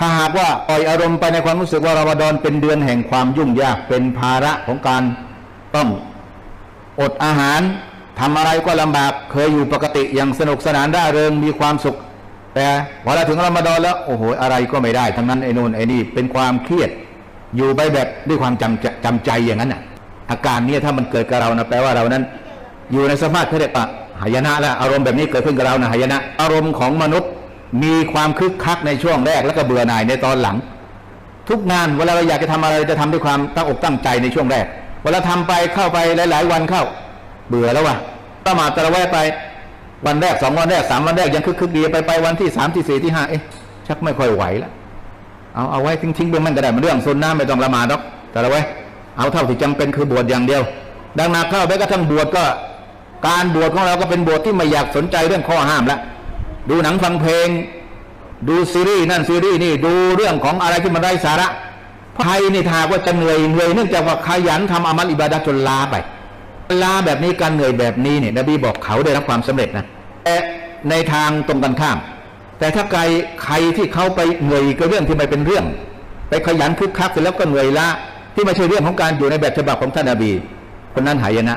ถ้าหากว่าปล่อยอารมณ์ไปในความรู้สึกว่ารอมฎอนเป็นเดือนแห่งความยุ่งยากเป็นภาระของการต้องอดอาหารทำอะไรก็ลำบากเคยอยู่ปกติอย่างสนุกสนานร่าเริงมีความสุข แต่พอเราถึงรอมฎอนแล้วโอ้โหอะไรก็ไม่ได้ทั้งนั้นไอ้นู่นไอ้นี่เป็นความเครียดอยู่ไปแบบด้วยความจำใจำใจอย่างนั้นน่ะอาการนี้ถ้ามันเกิดกับเรานะแปลว่าเรานั้น อยู่ในสภาพที่เรียกว่าหายนะแล้วอารมณ์แบบนี้เกิดขึ้นกับเรานะหายนะ อารมณ์ของมนุษย์ มีความคึกคักในช่วงแรกแล้วก็เบื่อหน่ายในตอนหลัง ทุกงานเวลาเราอยากจะทำอะไรจะทำด้วยความตั้งอกตั้งใจในช่วงแรก เวลาทำไปเข้าไปหลาย ๆ วันเข้า เบื่อแล้ววะประมาทตะระแวะไปวันแรกสองวันแรกสามวันแรกยังคึกคึกดีไปไปวันที่สามที่สี่ที่ห้าเอ๊ะชักไม่ค่อยไหวแล้วเอาเอาไว้ทิ้งๆไปมันก็ได้มันเรื่องซุนนะไม่ต้องละหมาดหรอกแต่ละไว้เอาเท่าที่จำเป็นคือบวชอย่างเดียว ดังนั้นเข้าไปก็ทั้งบวชก็ การบวชของเราก็เป็นบวชที่ไม่อยากสนใจเรื่องข้อห้ามแล้ว ดูหนังฟังเพลง ดูซีรีส์นั่นซีรีส์นี่ดูเรื่องของอะไรที่มันไร้สาระใครนี่ถากว่าจะเหนื่อยเหนื่อยเนื่องจากว่าขยันทำอามัลอิบาดะจนลาไปลาแบบนี้การเหนื่อยแบบนี้เนี่ยนบีบอกเขาได้รับความสำเร็จนะแต่ในทางตรงกันข้าม แต่ถ้าใครใครที่เขาไปเหนื่อยกับเรื่องที่ไม่เป็นเรื่อง ไปขยันคึกคักเสร็จแล้วก็เหนื่อยละที่ไม่ใช่เรื่องของการอยู่ในแบบฉบับของท่านนบี คนนั้นหายนะ